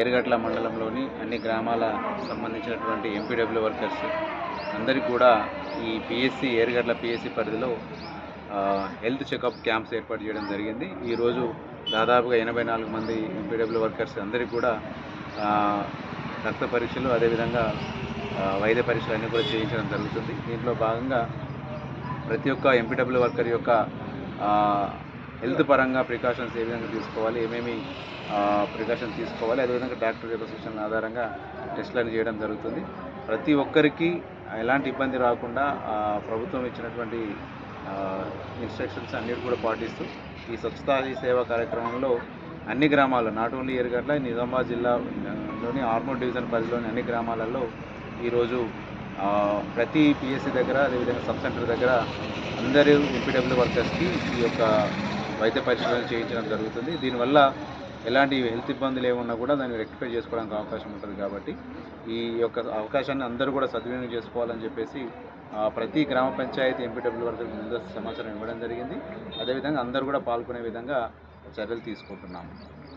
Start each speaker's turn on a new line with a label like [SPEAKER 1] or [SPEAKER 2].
[SPEAKER 1] ఏరుగట్ల మండలంలోని అన్ని గ్రామాల సంబంధించినటువంటి ఎంపీడబ్ల్యూ వర్కర్స్ అందరికీ కూడా ఈ పిఎస్సి ఏరుగట్ల పిఎస్సి పరిధిలో హెల్త్ చెకప్ క్యాంప్స్ ఏర్పాటు చేయడం జరిగింది. ఈరోజు దాదాపుగా ఎనభై నాలుగు మంది ఎంపీడబ్ల్యూ వర్కర్స్ అందరికీ కూడా రక్త పరీక్షలు అదేవిధంగా వైద్య పరీక్షలు అన్నీ కూడా చేయించడం జరుగుతుంది. దీంట్లో భాగంగా ప్రతి ఒక్క ఎంపీడబ్ల్యూ వర్కర్ యొక్క హెల్త్ పరంగా ప్రికాషన్స్ ఏ విధంగా తీసుకోవాలి ఏమేమి ప్రికాషన్స్ తీసుకోవాలి అదేవిధంగా డాక్టర్ యొక్క సూచనల ఆధారంగా టెస్టులను చేయడం జరుగుతుంది. ప్రతి ఒక్కరికి ఎలాంటి ఇబ్బంది రాకుండా ప్రభుత్వం ఇచ్చినటువంటి ఇన్స్ట్రక్షన్స్ అన్నిటి కూడా పాటిస్తూ ఈ స్వచ్ఛతా సేవా కార్యక్రమంలో అన్ని గ్రామాల్లో నాట్ ఓన్లీ ఎరగట్ల నిజామాబాద్ జిల్లాలోని ఆర్మూర్ డివిజన్ పరిధిలోని అన్ని గ్రామాలలో ఈరోజు ప్రతి పిఎస్సి దగ్గర అదేవిధంగా సబ్ సెంటర్ దగ్గర అందరూ ఎంపీడబ్ల్యూ వర్కర్స్కి ఈ యొక్క వైద్య పరిశీలన చేయించడం జరుగుతుంది. దీనివల్ల ఎలాంటి హెల్త్ ఇబ్బందులు ఏమన్నా కూడా దాన్ని రెక్టిఫై చేసుకోవడానికి అవకాశం ఉంటుంది కాబట్టి ఈ యొక్క అవకాశాన్ని అందరూ కూడా సద్వినియోగం చేసుకోవాలని చెప్పేసి ప్రతి గ్రామ పంచాయతీ ఎంపీడబ్ల్యూ వరకు ముందస్తు సమాచారం ఇవ్వడం జరిగింది. అదేవిధంగా అందరూ కూడా పాల్గొనే విధంగా చర్యలు తీసుకుంటున్నాము.